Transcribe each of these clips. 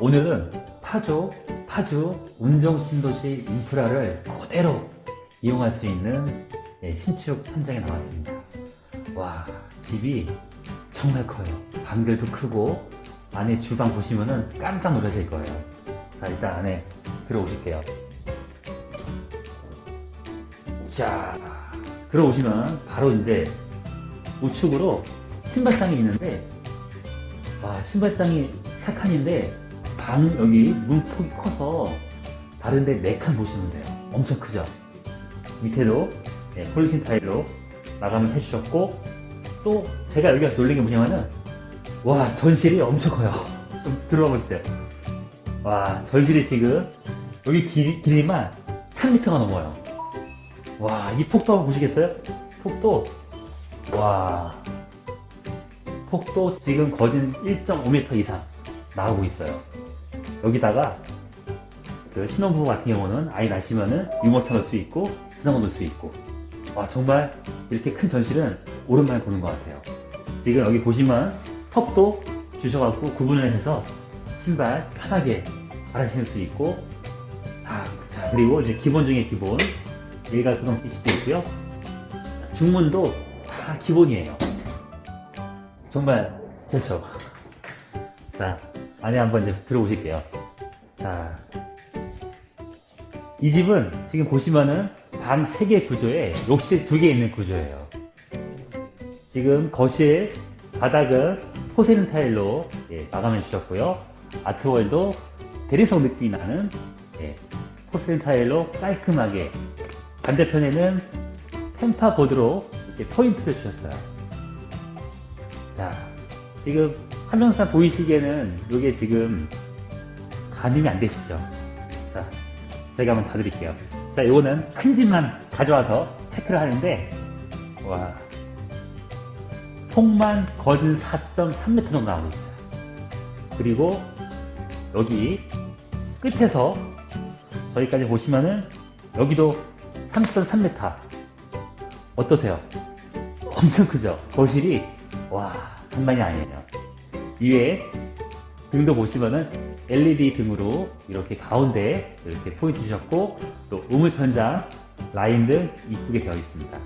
오늘은 파주, 파주 운정신도시 인프라를 그대로 이용할 수 있는 예, 신축 현장에 나왔습니다. 와, 집이 정말 커요. 방들도 크고, 안에 주방 보시면은 깜짝 놀라실 거예요. 자, 일단 안에 들어오실게요. 자, 들어오시면 바로 이제 우측으로 신발장이 있는데, 와, 신발장이 3칸인데, 방, 여기 문폭이 커서, 다른데 4칸 보시면 돼요. 엄청 크죠? 밑에도, 네, 폴리신 타일로 마감을 해주셨고, 또, 제가 여기 와서 놀란 게 뭐냐면은, 와, 전실이 엄청 커요. 좀 들어가 보세요. 와, 전실이 지금, 여기 길, 길이만 3m가 넘어요. 와, 이 폭도 한번 보시겠어요? 폭도, 와, 폭도 지금 거진 1.5m 이상 나오고 있어요. 여기다가 그 신혼부부 같은 경우는 아이 낳으시면은 유모차 넣을 수 있고 자전거 넣을 수 있고 와 정말 이렇게 큰 전실은 오랜만에 보는 것 같아요. 지금 여기 보시면 턱도 주셔갖고 구분을 해서 신발 편하게 갈아 신을 수 있고 다, 자, 그리고 이제 기본 중에 기본 일괄 소동 스위치도 있고요. 자, 중문도 다 기본이에요. 정말 좋죠. 자, 안에 한번 이제 들어오실게요. 자, 이 집은 지금 보시면은 방 3개 구조에 욕실 2개 있는 구조예요. 지금 거실 바닥은 포세린 타일로 예, 마감해 주셨고요. 아트월도 대리석 느낌이 나는 예, 포세린 타일로 깔끔하게 반대편에는 템파 보드로 이렇게 포인트를 주셨어요. 자, 지금 화면상 보이시기에는 이게 지금 가늠이 안 되시죠? 자, 제가 한번 봐드릴게요. 자, 이거는 큰 집만 가져와서 체크를 하는데, 와, 폭만 거진 4.3m 정도 나오고 있어요. 그리고 여기 끝에서 저기까지 보시면은 여기도 3.3m. 어떠세요? 엄청 크죠? 거실이 와 장난이 아니에요. 위에 등도 보시면은 LED 등으로 이렇게 가운데 이렇게 포인트 주셨고 또 우물천장 라인 등 이쁘게 되어 있습니다.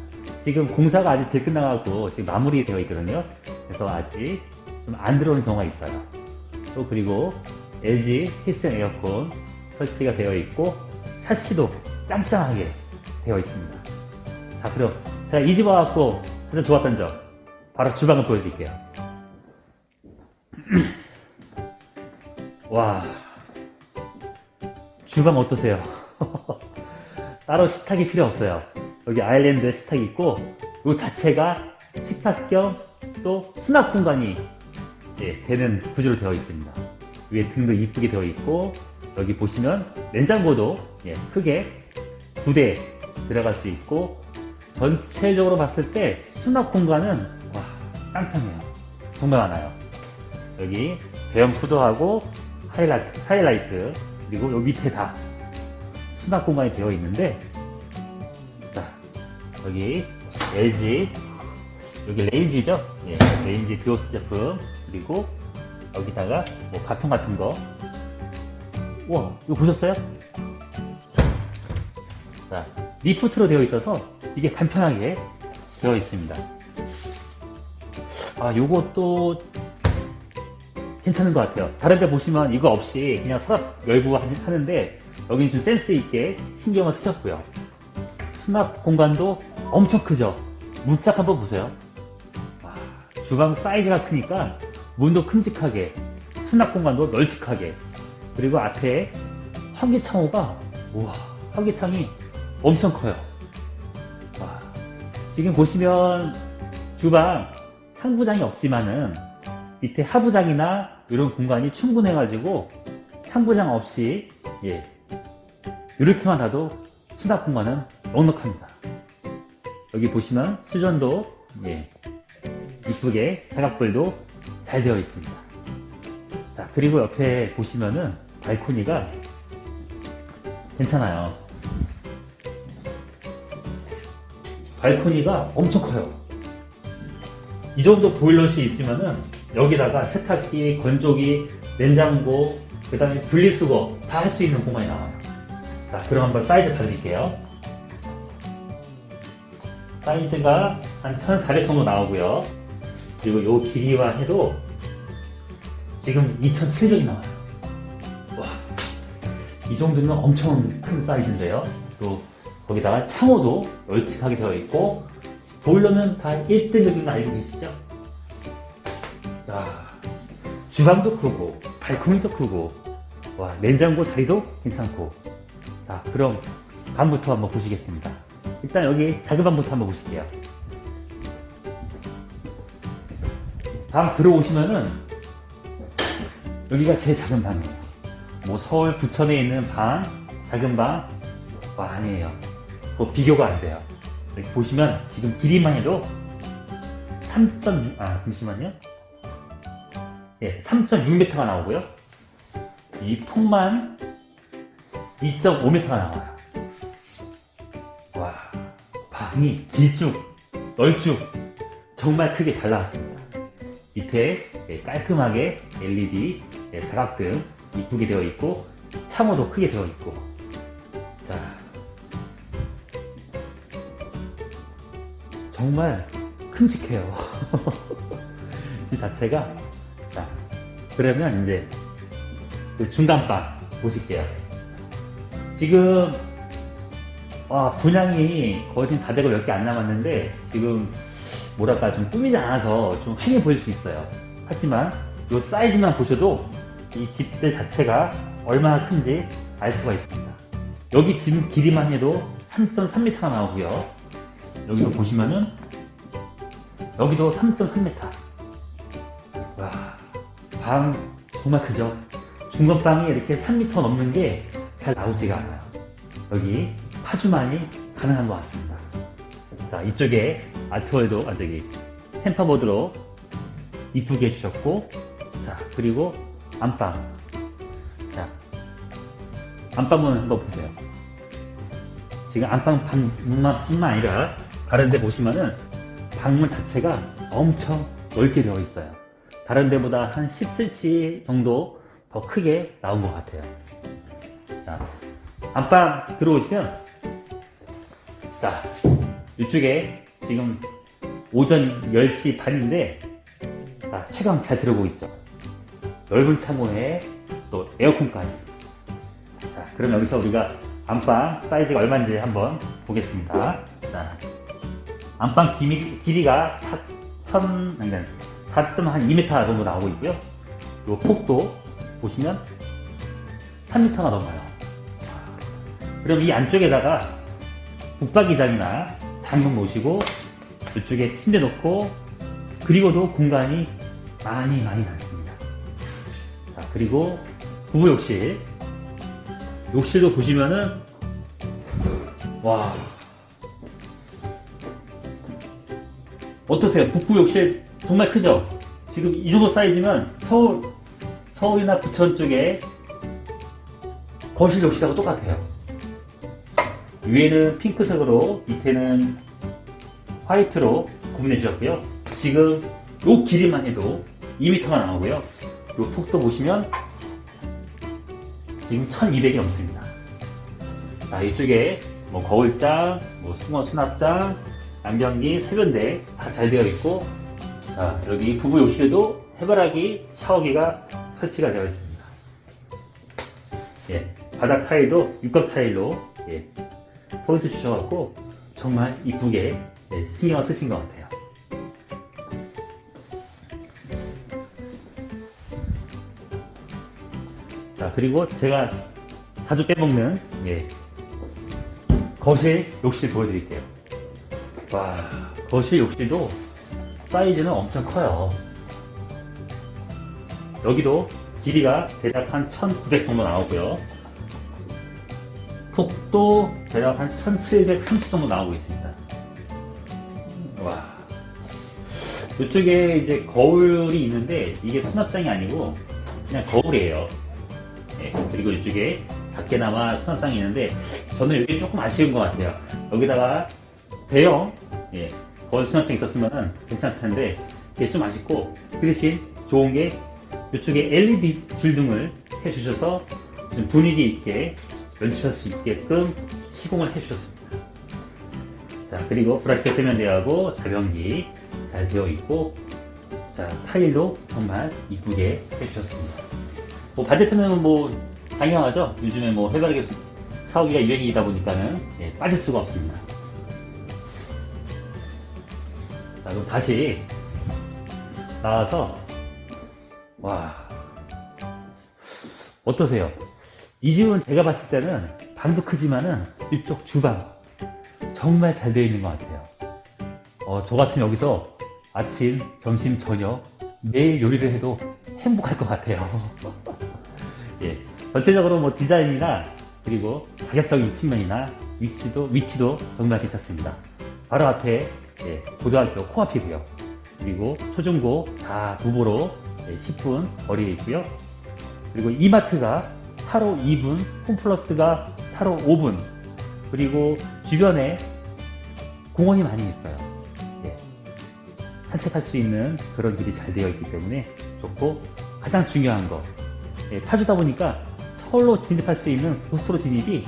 지금 공사가 아직 덜 끝나가고 지금 마무리 되어 있거든요. 그래서 아직 좀 안 들어오는 경우가 있어요. 또 그리고 LG 히슨 에어컨 설치가 되어 있고 샤시도 짱짱하게 되어 있습니다. 자 그럼 제가 이 집 와갖고 가장 좋았던 점 바로 주방을 보여드릴게요. 와, 주방 어떠세요? 따로 식탁이 필요 없어요. 여기 아일랜드 식탁이 있고, 이 자체가 식탁 겸 또 수납 공간이 예, 되는 구조로 되어 있습니다. 위에 등도 이쁘게 되어 있고, 여기 보시면 냉장고도 예, 크게 두 대 들어갈 수 있고, 전체적으로 봤을 때 수납 공간은 와 짱짱해요. 정말 많아요. 여기 대형 푸드하고 하이라이트, 하이라이트 그리고 여기 밑에 다 수납 공간이 되어 있는데 자 여기 LG 여기 레인지죠? 예, 레인지 비오스 제품 그리고 여기다가 뭐 가통 같은 거 우와 이거 보셨어요? 자 리프트로 되어 있어서 이게 간편하게 되어 있습니다. 아, 요것도 괜찮은 것 같아요. 다른 데 보시면 이거 없이 그냥 서랍 열고 하- 하는데 여기는 좀 센스 있게 신경을 쓰셨고요. 수납 공간도 엄청 크죠? 문짝 한번 보세요. 와, 주방 사이즈가 크니까 문도 큼직하게, 수납 공간도 널찍하게, 그리고 앞에 환기창호가, 우와, 환기창이 엄청 커요. 와, 지금 보시면 주방 상부장이 없지만은 밑에 하부장이나 이런 공간이 충분해가지고 상부장 없이 예 이렇게만 놔도 수납 공간은 넉넉합니다. 여기 보시면 수전도 예 이쁘게 사각불도 잘 되어 있습니다. 자 그리고 옆에 보시면은 발코니가 괜찮아요. 발코니가 엄청 커요. 이 정도 보일러시 있으면은 여기다가 세탁기, 건조기 냉장고, 그 다음에 분리수거 다 할 수 있는 공간이 나와요. 자, 그럼 한번 사이즈 봐드릴게요. 사이즈가 한 1400 정도 나오고요. 그리고 요 길이와 해도 지금 2700이 나와요. 와, 이 정도면 엄청 큰 사이즈인데요. 또 거기다가 창호도 널찍하게 되어 있고 보일러는 다 1등급인 거 알고 계시죠? 자, 주방도 크고 발코니도 크고 와 냉장고 자리도 괜찮고 자 그럼 방부터 한번 보시겠습니다. 일단 여기 작은 방부터 한번 보실게요. 방 들어오시면은 여기가 제일 작은 방이에요. 뭐 서울 부천에 있는 방, 작은 방, 와 아니에요. 뭐 비교가 안 돼요. 여기 보시면 지금 길이만 해도 3.6, 아 잠시만요. 예, 3.6m가 나오고요. 이 폭만 2.5m가 나와요. 와, 방이 길쭉, 널쭉, 정말 크게 잘 나왔습니다. 밑에 예, 깔끔하게 LED 예, 사각등 이쁘게 되어 있고, 창호도 크게 되어 있고, 자, 정말 큼직해요. 이 자체가 자, 그러면 이제 그 중간방 보실게요. 지금 와, 분양이 거의 지금 다 되고 몇 개 안 남았는데 지금 뭐랄까 좀 꾸미지 않아서 좀 휑해 보일 수 있어요. 하지만 이 사이즈만 보셔도 이 집들 자체가 얼마나 큰지 알 수가 있습니다. 여기 지금 길이만 해도 3.3m가 나오고요. 여기도 보시면은 여기도 3.3m. 와, 방 정말 크죠? 중간방이 이렇게 3m 넘는 게 잘 나오지가 않아요. 여기 파주만이 가능한 것 같습니다. 자, 이쪽에 아트월도, 아, 저기, 템퍼보드로 이쁘게 해주셨고, 자, 그리고 안방. 자, 안방문 한번 보세요. 지금 안방 방만 뿐만 아니라 다른 데 보시면은 방문 자체가 엄청 넓게 되어 있어요. 다른 데보다 한 10cm 정도 더 크게 나온 것 같아요. 자, 안방 들어오시면, 자, 이쪽에 지금 오전 10시 반인데, 자, 채광 잘 들어오고 있죠. 넓은 창호에 또 에어컨까지. 자, 그럼 여기서 우리가 안방 사이즈가 얼마인지 한번 보겠습니다. 자, 안방 길이, 길이가 4천, 아니, 4.2m 정도 나오고 있고요. 요 폭도 보시면 3m가 넘어요. 그럼 이 안쪽에다가 북박이장이나 장롱 놓으시고 이쪽에 침대 놓고 그리고도 공간이 많이 많이 남습니다. 자, 그리고 부부 욕실. 욕실도 보시면은 와 어떠세요? 북부 욕실 정말 크죠? 지금 이 정도 사이즈면 서울 서울이나 부천 쪽에 거실 욕실하고 똑같아요. 위에는 핑크색으로 밑에는 화이트로 구분해 주셨고요. 지금 요 길이만 해도 2m가 나오고요. 요 폭도 보시면 지금 1200이 넘습니다. 자, 이쪽에 뭐 거울장, 뭐 수납장, 안경기, 세면대 다 잘 되어 있고, 자, 여기 부부 욕실에도 해바라기 샤워기가 설치가 되어 있습니다. 예, 바닥 타일도 육각 타일로 예, 포인트 주셔갖고 정말 이쁘게 예, 신경을 쓰신 것 같아요. 자, 그리고 제가 자주 빼먹는 예, 거실 욕실 보여드릴게요. 와, 거실 욕실도 사이즈는 엄청 커요. 여기도 길이가 대략 한 1900 정도 나오고요. 폭도 대략 한 1730 정도 나오고 있습니다. 와. 이쪽에 이제 거울이 있는데 이게 수납장이 아니고 그냥 거울이에요. 예, 그리고 이쪽에 작게나마 수납장이 있는데 저는 이게 조금 아쉬운 것 같아요. 여기다가 대형 예, 거울 수납장 있었으면 괜찮을 텐데 이게 좀 아쉽고 그 대신 좋은 게 이쪽에 LED 줄등을 해주셔서 좀 분위기 있게 연출할 수 있게끔 시공을 해주셨습니다. 자, 그리고 브라시대 세면대하고 자변기 잘 되어 있고, 자, 타일도 정말 이쁘게 해주셨습니다. 뭐 반대편은 뭐 당연하죠. 요즘에 뭐 해바라기 수- 샤워기가 유행이다 보니까는 예, 빠질 수가 없습니다. 그럼 다시 나와서 와 어떠세요? 이 집은 제가 봤을 때는 방도 크지만은 이쪽 주방 정말 잘 되어 있는 것 같아요. 어, 저 같으면 여기서 아침, 점심, 저녁 매일 요리를 해도 행복할 것 같아요. 예, 전체적으로 뭐 디자인이나 그리고 가격적인 측면이나 위치도 위치도 정말 괜찮습니다. 바로 앞에 예, 고등학교 코앞이고요. 그리고 초중고 다 부보로 예, 10분 거리에 있고요. 그리고 이마트가 차로 2분, 홈플러스가 차로 5분, 그리고 주변에 공원이 많이 있어요. 예, 산책할 수 있는 그런 길이 잘 되어 있기 때문에 좋고 가장 중요한 거 예, 파주다 보니까 서울로 진입할 수 있는 고속도로 진입이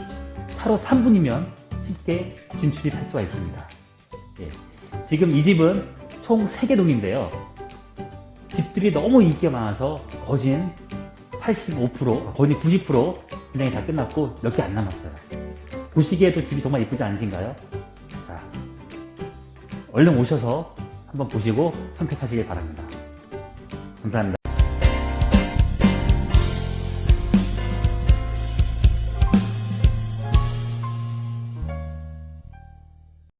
차로 3분이면 쉽게 진출이 할 수가 있습니다. 예, 지금 이 집은 총 3개 동인데요. 집들이 너무 인기가 많아서 거진 85%, 거진 90% 분양이 다 끝났고 몇 개 안 남았어요. 보시기에도 집이 정말 이쁘지 않으신가요? 자, 얼른 오셔서 한번 보시고 선택하시길 바랍니다. 감사합니다.